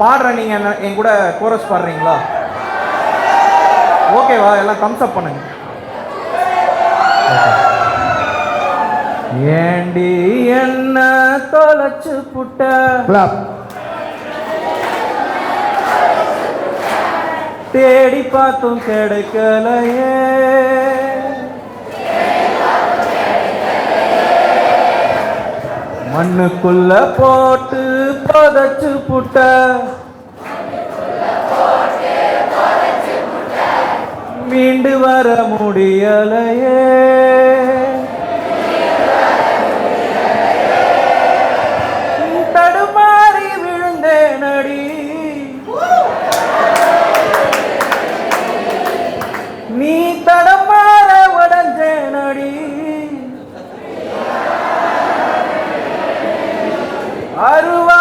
பாடுறேன் நீங்க என்ன- என் கூட கோரஸ் பாடுறீங்களா? ஓகேவா எல்லாம் தம்ஸ் அப் பண்ணுங்க. ஏண்டி என்ன தொலைச்சு புட்ட? தேடி பார்த்தும் கிடைக்கலையே. மண்ணுக்குள்ள போட்டு புதைச்சு புட்ட. மீண்டு வர முடியலையே. தடுமாறி விழுந்தேன் அடி நீ தடமா அருவா